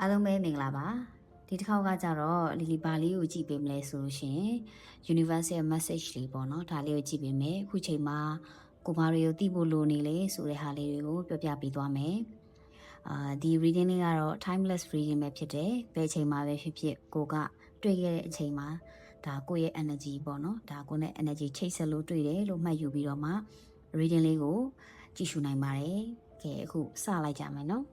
အားလုံးပဲမင်္ဂလာပါဒီတစ်ခေါက်ကကြတော့လီလီဘာလေးကိုကြည့်ပေးမလဲဆိုလို့ရှရင် universal message လေးပေါ့နော်ဒါလေးကိုကြည့်ပေးမယ်အခုချိန်မှာကိုဘာတွေကိုသိဖို့လိုနေလေဆိုတဲ့ဟာလေးတွေကိုပြောပြပေးသွားမယ်အာဒီ reading လေးကတော့ timeless reading ပဲဖြစ်တယ်ဘယ်ချိန်မှာပဲဖြစ်ဖြစ်ကိုကတွေ့ခဲ့တဲ့အချိန်မှာဒါကိုယ့်ရဲ့ energy ပေါ့နော်ဒါကိုယ့်နဲ့ energy ချိတ်ဆက်လို့တွေ့တယ်လို့မှတ်ယူပြီးတော့မှ reading လေးကိုကြည့်ရှုနိုင်ပါတယ်ကဲအခုစလိုက်ကြမယ်နော်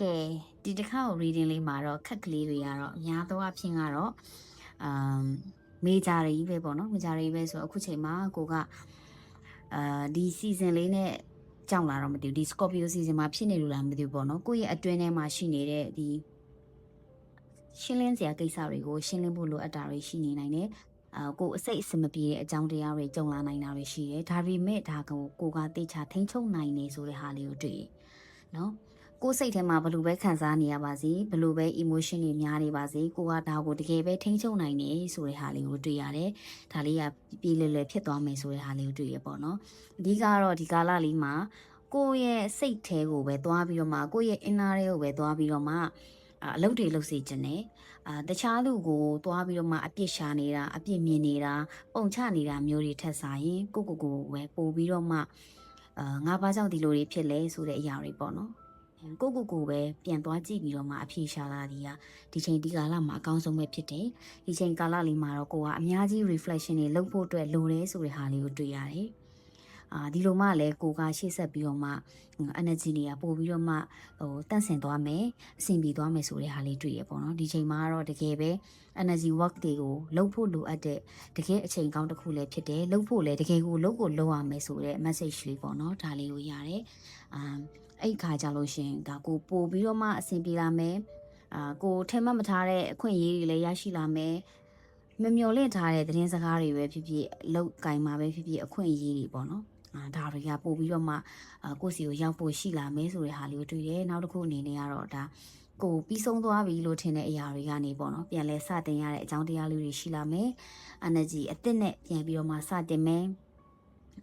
ကဲဒီတစ်ခါကို reading လေးမှာတော့ခက်ကလေးတွေကတော့အများသောအားဖြင့်ကတော့အမ်မေဂျာတွေကြီးပဲပေါ့နော်မေဂျာတွေပဲဆိုတော့အခုချိန်မှာကိုကအာဒီ season လေးနဲ့ကြောင်လာတော့မသိဘူးဒီ Scorpio season မှာဖြစ်နေလို့လားမသိဘူးပေါ့နော်ကိုယ့်ရဲ့အတွင်းထဲမှာရှိနေတဲ့ဒီရှင်းလင်းစရာကိစ္စတွေကိုရှင်းလင်းဖို့လိုအပ်တာတွေရှိနေနိုင်တယ်အာကိုယ်အစိတ်အစမပြေတဲ့အကြောင်းတရားတွေကြုံလာနိုင်တာတွေရှိတယ်ဒါပေမဲ့ဒါကိုကိုကတေချာထိန်းချုပ်နိုင်နေဆိုတဲ့ဟာလေးကိုတွေ့ရနော် ကိုယ်စိတ်ထဲမှာဘယ်လိုပဲခံစားနေရပါစေဘယ်လိုပဲ emotion တွေများနေပါစေကိုကဒါကိုတကယ်ပဲထိန်းချုပ်နိုင်နေဆိုတဲ့ဟာလေးကိုတွေ့ရတယ်။ဒါလေးကပြေးလွယ်လွယ်ဖြစ်သွားမယ်ဆိုတဲ့ဟာလေးကိုတွေ့ရပေါ့နော်။အဓိကတော့ဒီကာလလေးမှာကိုယ့်ရဲ့စိတ်ထဲကိုပဲသွားပြီးတော့မှကိုယ့်ရဲ့ inner တွေကိုပဲသွားပြီးတော့မှအာအလုပ်တွေလုပ်စေခြင်းနဲ့အာတခြားလူကိုသွားပြီးတော့မှအပြစ်ရှာနေတာအပြစ်မြင်နေတာပုံချနေတာမျိုးတွေထက်စားရင်ကိုကိုကိုပဲပို့ပြီးတော့မှအာငါဘာကြောင့်ဒီလိုတွေဖြစ်လဲဆိုတဲ့အရာတွေပေါ့နော် ကိုကိုကိုပဲပြန်သွားကြည့်ပြီးတော့မှအဖြေရှာလာဒီကဒီချိန်ဒီကာလမှာအကောင်းဆုံးပဲဖြစ်တယ်ဒီချိန်ကာလလေးမှာတော့ကိုကအများကြီး reflection တွေလုပ်ဖို့အတွက်လိုတယ်ဆိုတဲ့ဟာလေးကိုတွေ့ရတယ် အာဒီလိုမှလည်းကိုကရှေ့ဆက်ပြီးတော့မှ energy တွေကပို့ပြီးတော့မှဟိုတန့်စင်သွားမယ်အဆင်ပြေသွားမယ်ဆိုတဲ့ဟာလေးတွေ့ရပေါ့နော်ဒီချိန်မှာတော့တကယ်ပဲ energy work တွေကိုလုပ်ဖို့လိုအပ်တဲ့တကယ်အချိန်ကောင်းတစ်ခုလည်းဖြစ်တယ်လုပ်ဖို့လည်းတကယ်ကိုလုပ်ကိုလုပ်ရမယ်ဆိုတဲ့ message လေးပေါ့နော်ဒါလေးကိုရတယ်အာအဲ့ခါကြလို့ရှရင်ဒါကိုပို့ပြီးတော့မှအဆင်ပြေလာမယ်အာကိုထဲမှတ်မထားတဲ့အခွင့်အရေးတွေလည်းရရှိလာမယ်မမျော်လင့်ထားတဲ့သတင်းစကားတွေပဲဖြစ်ဖြစ်လောက်ကင်မှာပဲဖြစ်ဖြစ်အခွင့်အရေးတွေပေါ့နော်အာ ဒါတွေကပို့ပြီးတော့မှအာကိုယ့်စီကိုရောက်ဖို့ရှိလာမယ်ဆိုတဲ့ဟာလေးကိုတွေ့တယ်နောက်တစ်ခုအနေနဲ့ကတော့ဒါကိုပြီးဆုံးသွားပြီလို့ထင်တဲ့အရာတွေကနေပေါ့နော်ပြန်လဲစတင်ရတဲ့အကြောင်းတရားလေးတွေရှိလာမယ် energy အသစ်နဲ့ပြန်ပြီးတော့မှစတင်မယ်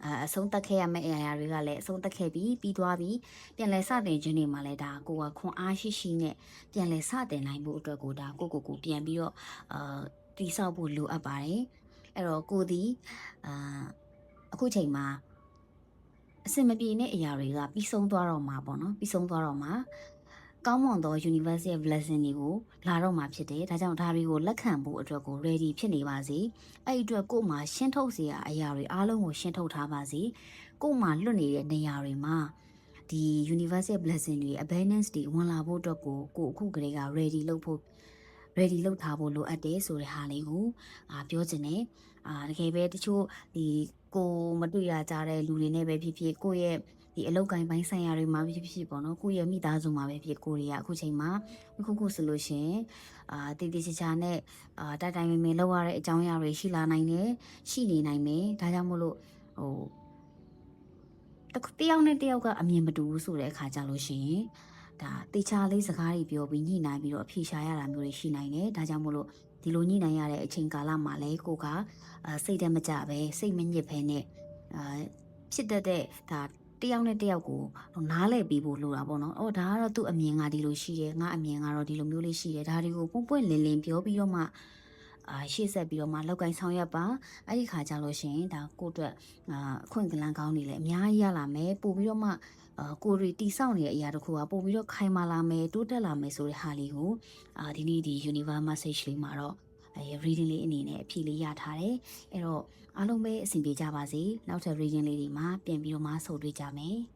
အအဆုံးတက်ခဲ့ရမယ့်အရာတွေကလည်းအဆုံးတက်ခဲ့ပြီးပြီးသွားပြီးပြန်လဲစတင်ခြင်းတွေမှာလည်းဒါကိုကခွန်အားရှိရှိနဲ့ပြန်လဲစတင်နိုင်မှုအတွက်ကိုဒါကိုကိုကိုပြန်ပြီးတော့အာတိဆောက်ဖို့လိုအပ်ပါတယ်အဲ့တော့ကိုဒီအာအခုချိန်မှာ အစင်မပြေတဲ့အရာတွေကပြီးဆုံးသွားတော့မှာပေါ့နော်ပြီးဆုံးသွားတော့မှာကောင်းမွန်သော universal blessing တွေကိုလာတော့မှာဖြစ်တယ်ဒါကြောင့်ဒါတွေကိုလက်ခံဖို့အတွက်ကို ready ဖြစ်နေပါစေအဲ့ဒီအတွက်ကို့မှာရှင်းထုတ်စရာအရာတွေအားလုံးကိုရှင်းထုတ်ထားပါစေကို့မှာလွတ်နေတဲ့နေရာတွေမှာဒီ universal blessing တွေ abundance တွေဝင်လာဖို့အတွက်ကိုကိုအခုကလေးက ready လုပ်ဖို့ ready လုပ်ထားဖို့လိုအပ်တယ်ဆိုတဲ့ဟာလေးကိုအာပြောချင်တယ်အာတကယ်ပဲတချို့ဒီကိုမတွေ့ရကြတဲ့လူတွေနဲ့ပဲဖြစ်ဖြစ်ကိုယ့်ရဲ့ဒီအလောက်ကိုင်းပိုင်းဆိုင်ရာတွေမှာဖြစ်ဖြစ်ပေါ့နော်ကိုယ့်ရဲ့မိသားစုမှာပဲဖြစ်ကိုယ်တွေကအခုချိန်မှာအခုခုဆိုလို့ရှရင်အာတည်တည်ချာချာနဲ့အာတိုက်တိုင်းမင်းမင်းလောက်ရတဲ့အကြောင်းအရာတွေရှိလာနိုင်တယ်ရှိနေနိုင်မယ်ဒါကြောင့်မို့လို့ဟိုတစ်ခုတယောက်နဲ့တယောက်ကအမြင်မတူဘူးဆိုတဲ့အခါကြလို့ရှရင် ဒါတေချာလေးစကားတွေပြောပြီးညှိနှိုင်းပြီးတော့အဖြေရှာရတာမျိုးတွေရှိနိုင်တယ်ဒါကြောင့်မို့လို့ဒီလိုညှိနှိုင်းရတဲ့အချိန်ကာလမှာလဲကိုကအာစိတ်တမကြပဲစိတ်မညစ်ဖဲနဲ့အာဖြစ်တတ်တဲ့ဒါတယောက်နဲ့တယောက်ကိုနားလည်ပြီးဖို့လိုတာပေါ့နော်။အော်ဒါကတော့သူ့အမြင်ကဒီလိုရှိတယ်။ငါအမြင်ကတော့ဒီလိုမျိုးလေးရှိတယ်။ဒါတွေကိုပွန့်ပွန့်လင်းလင်းပြောပြီးတော့မှ အာရှေ့ဆက်ပြီးတော့မှလောက်ကင်ဆောင်ရွက်ပါ။အဲ့ဒီခါကျလို့ရှရင်ဒါကိုယ့်အတွက်အာအခွင့်အလမ်းကောင်းနေလဲအများကြီးရလာမယ်။ပို့ပြီးတော့မှအာကိုရီတီဆောက်နေတဲ့အရာတစ်ခုကပို့ပြီးတော့ခိုင်မာလာမယ်တိုးတက်လာမယ်ဆိုတဲ့ဟာလေးကိုအာဒီနေ့ဒီ Universe message လေးမှာတော့အဲ reading လေးအနေနဲ့အဖြေလေးရထားတယ်။အဲ့တော့အားလုံးပဲအဆင်ပြေကြပါစေ။နောက်ထပ် reading လေးတွေမှာပြန်ပြီးတော့မှဆုံတွေ့ကြမယ်။